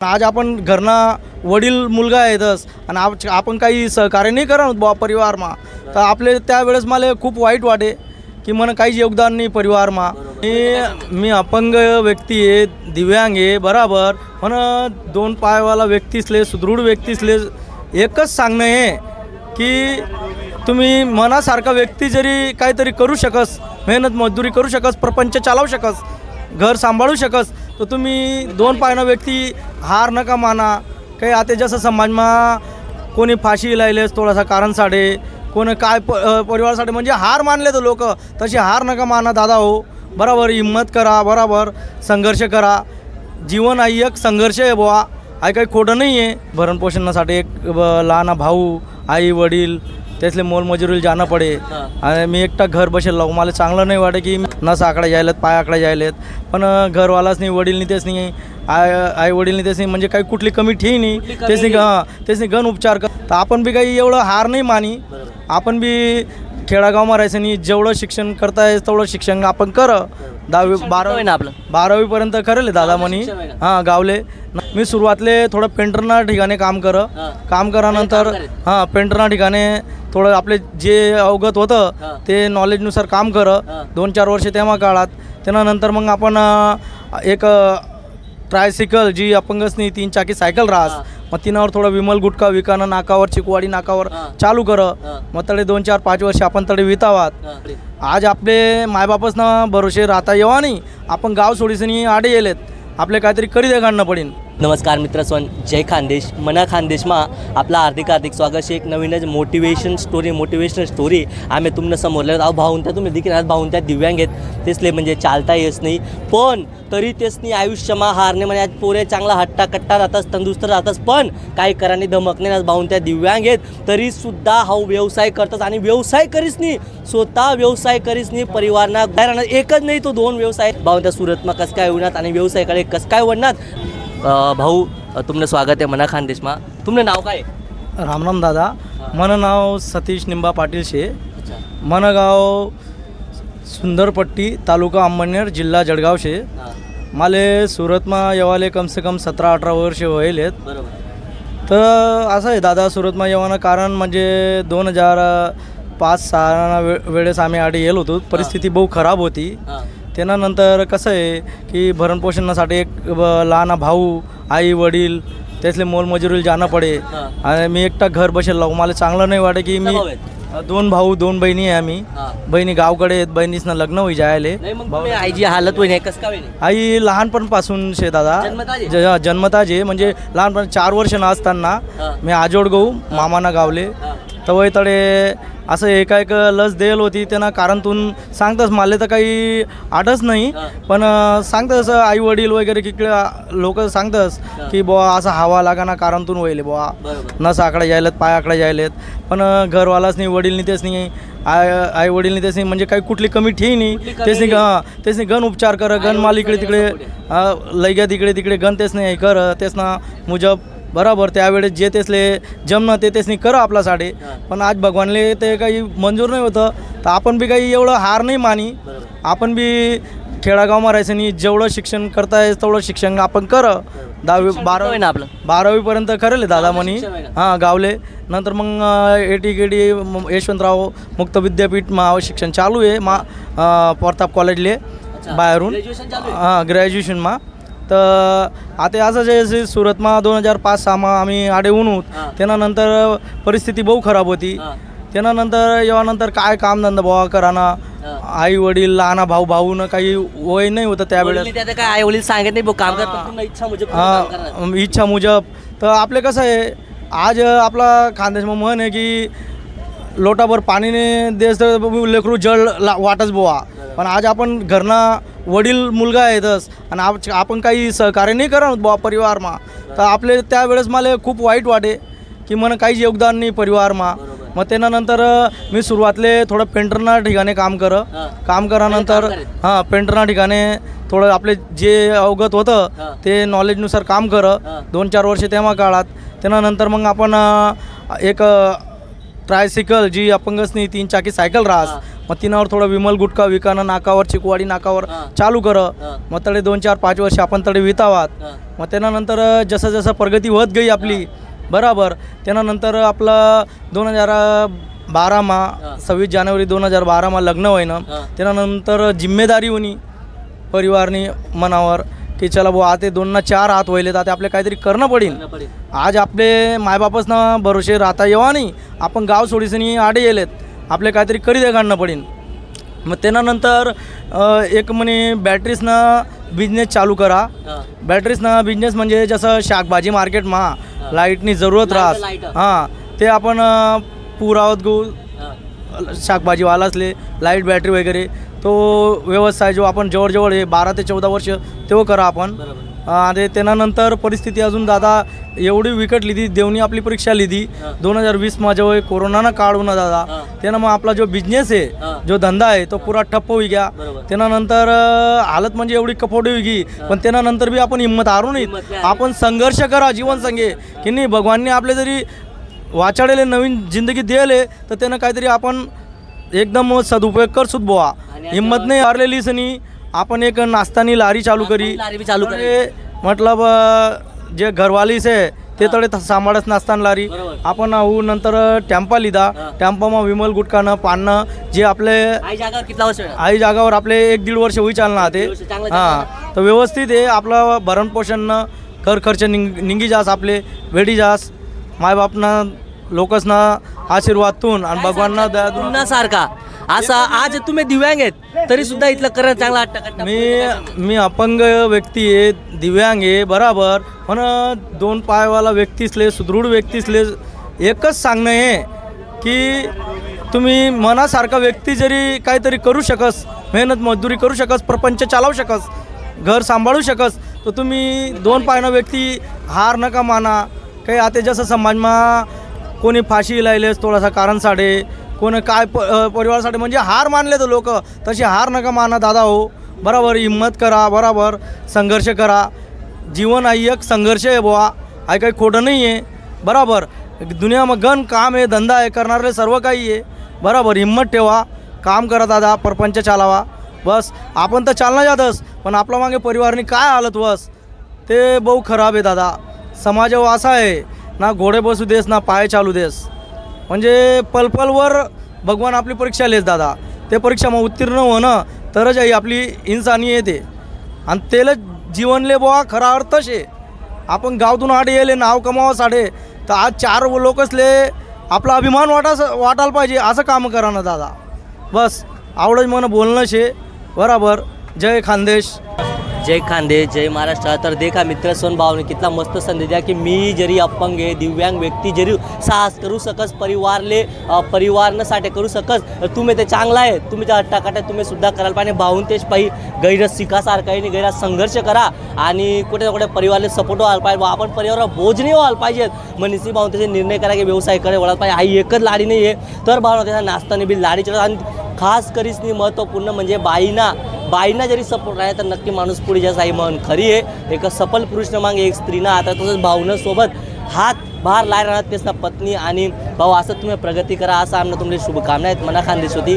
आज आपण घरना वडील मुलगा येतच आणि आप- आपण काही सहकार्य नाही करत बुवा परिवारमा. तर आपले त्यावेळेस मला खूप वाईट वाटे की मला काहीच योगदान नाही परिवारमा. मी मी अपंग व्यक्ती आहे दिव्यांग आहे बराबर. पण दोन पायवाला व्यक्तीसले सुदृढ व्यक्तीसले एकच सांगणं आहे की तुम्ही मनासारखा व्यक्ती जरी काहीतरी करू शकस मेहनत मजदुरी करू शकस प्रपंच चालवू शकस घर सांभाळू शकस तर तुम्ही दोन पायनं व्यक्ती हार नका माना. काही आता जसं समाजमा कोणी फाशी लायलेस थोडासा कारण साडे कोणी काय प परिवारासाठी म्हणजे हार मानले तर लोक तशी हार नका माना दादा हो. बरोबर हिंमत करा बरोबर संघर्ष करा. जीवन आई एक संघर्ष आहे बुवा. आई काही खोटं नाही आहे भरणपोषणासाठी एक लहान भाऊ आई वडील त्यातले मोलमजुरीला जाणं पडे. आणि मी एकटा घर बसेल लावू मला चांगलं नाही वाटत की नस आकडे जायलेत पाय आकडे जायलेत. पण घरवालाच नाही वडील नाही तेच नाही आय आई वडील नाही तेच नाही म्हणजे काही कुठली कमी ठेवी नाही. तेच नाही हां तेच नाही गण उपचार कर. तर आपण बी काही एवढं हार नाही मानी. आपण बी खेडागावमा राहायचं नाही जेवढं शिक्षण करताय तेवढं शिक्षण आपण कर. दहावी बारावी ना आपलं? बारावीपर्यंत करेल दादा म्हणी. हां गावले. मी सुरुवातले थोडं पेंटरना ठिकाणी काम कर. काम करानंतर हां पेंटरना ठिकाणी थोडं आपले जे अवगत होतं ते नॉलेजनुसार काम कर. दोन चार वर्ष तेव्हा काळात. त्यानंतर मग आपण एक ट्रायसिकल जी अपंगच नाही तीन चाकी सायकल राहस मग तिनावर थोडं विमल गुटखा विकानं नाकावर चिकवाडी नाकावर चालू कर. मग तडे दोन चार पाच वर्ष आपण तडे वितावात. आज आपले मायबापच ना भरोसे राहता येवा नाही. आपण गाव सोडीसनी आडे येलेत आपले काहीतरी करी दे काढणं पडेन. नमस्कार मित्र स्वन जय खानदेश. मना खानदेशमा आपला हार्दिक हार्दिक स्वागत. एक એક मोटिवेशन स्टोरी मोटिवेशनल स्टोरी आम्ही तुमनं समोरले अहो भाऊन त्या तुम्ही देखील आज भाऊन त्या दिव्यांग आहेत. तेचले म्हणजे चालता येस नाही. पण तरी तेचनी आयुष्यमा हारणे म्हणजे आज पोरे चांगला हट्टा कट्टा राहताच तंदुरुस्त राहताच पण काही कराने धमक नाही. आज भाऊन त्या दिव्यांग आहेत. तरीसुद्धा हा व्यवसाय करतात आणि व्यवसाय करीस नाही स्वतः व्यवसाय करीस नाही परिवारना बाहेर आणत एकच नाही तो दोन व्यवसाय. भाऊन त्या सुरतमा कसं काय होणार आणि व्यवसायाकडे कसं काय वडणार भाऊ तुमनं स्वागत आहे मना खानदेशमा तुमनं नाव काय? आहे? रामराम दादा. मन नाव सतीश निंबा पाटील शे. मन गाव सुंदरपट्टी तालुका अंबनेर जिल्हा जळगाव शे. हां, माले सुरतमा येवाले कम से कम सतरा अठरा वर्ष व्हायलेत. बरोबर. तर असं आहे दादा सुरतमा येवानं कारण म्हणजे दोन हजार पाच सहा वे वेळेस आम्ही आधी येलो होतो. परिस्थिती बहु खराब होती. हां, त्यानंतर कसं आहे की भरणपोषणासाठी एक ब- लहान भाऊ आई वडील त्यातले मोलमजुरीला जाणं पडे हां. आणि मी एकटा घर बसेल लावू मला चांगलं नाही वाटत की मी भाऊ आहेत? दोन भाऊ दोन बहिणी आहे आम्ही हां. बहिणी गावकडे आहेत बहिणीसनं लग्न होई जायले नाही मग तुम्ही आईची हालत होईल कसं होईल आई लहानपणापासून शे दादा जन्मता जे? जे म्हणजे लहानपण चार वर्ष न असताना हां. मी आजोड गहू मामाना गावले हां. तवय तडे असं एका एक लस देल होती त्यांना कारणतून सांगतच मला तर काही आठच नाही. पण अं, सांगतं असं आई वडील वगैरे तिकडे लोक सांगतस की बुवा असं हवा लागाना कारणतून वहिले बुवा. नस आकडे जायलेत पाय आकडे जायलेत पण घरवालाच नाही वडील तेच नाही आय आई वडील नाही तेच नाही म्हणजे काही कुठली कमी ठेवी नाही. तेच नाही. हां तेच नाही गण उपचार कर गण माल इकडे तिकडे लैग्या तिकडे तिकडे गण तेच नाही कर तेच ना मुजब बरोबर त्यावेळेस जे तेसले जमणं ते तेच नाही कर आपल्यासाठी हां. पण आज भगवानले ते काही मंजूर नाही होतं तर आपण बी काही एवढं हार नाही मानी. आपण बी खेडागावमा राहायचं नाही जेवढं शिक्षण करताय तेवढं शिक्षण आपण कर. दहावी बारा बारावी ना आपलं? बारावीपर्यंत करेल दादा म्हणी. हां गावले. नंतर मग A T K D Yashwantrao Mukt Vidyapeeth मा शिक्षण चालू आहे मा प्रताप कॉलेजले बाहेरून. ग्रॅज्युएशन चालू आहे? हां ग्रॅज्युएशनमा तर आता असं जे जे सुरतमा दोन हजार पाच सहामा आम्ही आडे उनूत हां. त्यानंतर परिस्थिती बहु खराब होती. त्यानंतर येवानंतर काय कामधंदा बुवा कराना. आई वडील लहान भाऊ भाऊनं काही वय नाही होतं त्यावेळेस वडील त्याचं काय आई वडील सांगत नाही भाऊ काम कर पण तुला इच्छा काम करणार. हा इच्छा मुजब तर आपले कसं आहे आज आपला खानदेशमा म्हण आहे की लोटाभर पाणीने देश तर लेकरू जळ ला वाटच बोवा पण आज आपण घरना वडील मुलगा आहेतच आणि आप आपण काही सहकार्य नाही करत बुवा परिवारमा तर आपले त्यावेळेस मला खूप वाईट वाटे की मला काहीच योगदान नाही परिवारमा मग त्यानंतर मी सुरुवातले थोडं पेंटरना ठिकाणी काम कर. काम करानंतर. हां पेंटरना ठिकाणी थोडं आपले जे अवगत होतं. ते नॉलेजनुसार काम कर. दोन चार वर्ष तेव्हा काळात त्यानंतर मग आपण एक ट्रायसिकल जी अपंगच नाही तीन चाकी सायकल राहस मग तिनावर थोडं विमल गुटखा विकाणं नाकावर चिकवाडी नाकावर. चालू कर. मग तडे दोन चार पाच वर्ष आपण तडे वितावात. मग त्यानंतर जसं जसं प्रगती होत गई आपली बराबर त्यानंतर आपलं दोन हजार बारामा. सव्वीस जानेवारी दोन हजार बारामा लग्न हां. त्यानंतर जिम्मेदारी होणी परिवारनी मनावर की चला भाऊ आता दोनना चार हात व्हायले तर आता आपले काहीतरी करणं पडेल आज आपले मायबापसनं भरोसे राहता येवा नाही आपण गाव सोडीसनी आडे येलेत आपले काहीतरी करी दे काढणं पडेल मग त्यानंतर एक म्हणे बॅटरीसनं बिझनेस चालू करा. बॅटरीसनं बिझनेस म्हणजे जसं शाकभाजी मार्केटमा लाईटनी जरूरत राहस लाइट. हां ते आपण पुरावत गो शाकभाजीवाला असले लाइट बॅटरी वगैरे तो व्यवसाय जो आपण जवळजवळ हे बारा ते चौदा वर्ष तो करा आपण. आणि त्यानंतर परिस्थिती अजून दादा एवढी विकट लिधी देवनी आपली परीक्षा हां. दोन हजार वीसमा जेव्हा कोरोनानं काळ होणं दादा. त्यानं मग आपला जो बिझनेस आहे. जो धंदा आहे तो पुरा ठप्प होई गया. त्यानंतर हालत म्हणजे एवढी कफोडी होई गी पण त्यानंतर बी आपण हिंमत हारू नये आपण संघर्ष करा जीवन संगे. की नाही भगवानने आपले जरी वाचाडेले नवीन जिंदगी दिले तर त्यानं काहीतरी आपण एकदम सदुपयोग कर सुद बुवा. आणि हिंमत नाही हारलेली सनी. आपण एक नाश्तानी लारी चालू करी. लारी चालू करी. अरे, मतलब जे घरवालीस आहे ते हां. तडे सांभाळत नसताना लारी. आपण आहो नंतर टॅम्पा लिदा. हां. टॅम्पामा विमल गुटखानं पाननं जे आपले आई जागावर आपले एक दीड वर्ष होई चालना ते. हां. तर व्यवस्थित आहे आपलं भरण पोषणनं कर खर्च निंग निंगी जास आपले वेडी जास. मायबापना लोकसना आशीर्वादतून आणि भगवानना दयातून पुन्हा सारखा असा आज तुम्ही दिव्यांग आहेत तरी सुद्धा इथलं करणं चांगला अट्टा मी मी अपंग व्यक्ती आहे दिव्यांग आहे बराबर. पण दोन पायवाला व्यक्तीसले सुदृढ व्यक्तीसले एकच सांगणं आहे की तुम्ही मनासारखा व्यक्ती जरी काहीतरी करू शकस मेहनत मजदुरी करू शकस प्रपंच चालवू शकस घर सांभाळू शकस तर तुम्ही दोन पायनं व्यक्ती हार नका माना. काही आता जसं समाजमा कोणी फाशी लायलेस थोडासा कारण साडे कोणी काय प अ, परिवारासाठी म्हणजे हार मानले तर लोक तशी हार नका माना दादा हो. बरोबर हिंमत करा बरोबर संघर्ष करा. जीवन आई एक संघर्ष आहे बुवा आई काही खोटं नाही आहे. बरोबर दुनियामध्ये गण काम आहे धंदा आहे करणारे सर्व काही आहे. बरोबर हिंमत ठेवा. काम करा दादा परपंच चालावा. बस आपण तर चालना जातच पण आपल्या मागे परिवारनी काय हालत बस? ते बहु खराब आहे दादा. समाज असा आहे. ना घोडे बसू देस ना पाय चालू देस. म्हणजे पलपलवर भगवान आपली परीक्षा लेस दादा. ते परीक्षाમાં उत्तीर्ण होणं तरच आई आपली इन्सानी येते. आणि तेला जीवनले बुवा खरा अर्थच आहे आपण गावातून आडे येले नाव कमावासाठी तर आज चार लोकसले आपला अभिमान वाटास वाटायला पाहिजे असं काम करा ना दादा. बस आवडच मन बोलणं शे. बराबर. जय खानदेश. जय खांदे जय महाराष्ट्र. तर देखा मित्र सोन भावने कितना मस्त संदेश द्या की मी जरी अपंग आहे दिव्यांग व्यक्ती जरी साहस करू सकस परिवारले अ, परिवारनासाठी करू सकस तुम्ही ते चांगला आहे. तुम्ही त्या अट्टाकाट्या तुम्ही सुद्धा करायला पाहिजे. भाऊन तेच पाहिजे गैर शिकासारखं आहे आणि गैरात संघर्ष करा आणि कुठे ना कुठे परिवारले सपोर्ट व्हायला पाहिजे. बुवा, आपण परिवारावर बोज नाही व्हायला पाहिजेत मग भाऊन त्याचे निर्णय करा की व्यवसाय करे वळायला पाहिजे. आई एकच लाडी नाही आहे तर भावना त्याचा नाचताना बी लाडी चढत आणि खास करीसनी महत्त्वपूर्ण म्हणजे बाईना बाईंना जरी सपोर्ट राहिले तर नक्की माणूस पुढे जास्त आई म्हण खरी आहे. एक सफल पुरुष मागे एक स्त्रीना आता तसंच भावनं सोबत हात बाहेर लाय राहणार तेच ना पत्नी आणि भाऊ असं तुम्ही प्रगती करा असं आमना तुमची शुभकामना आहेत. मना खानदेश होती.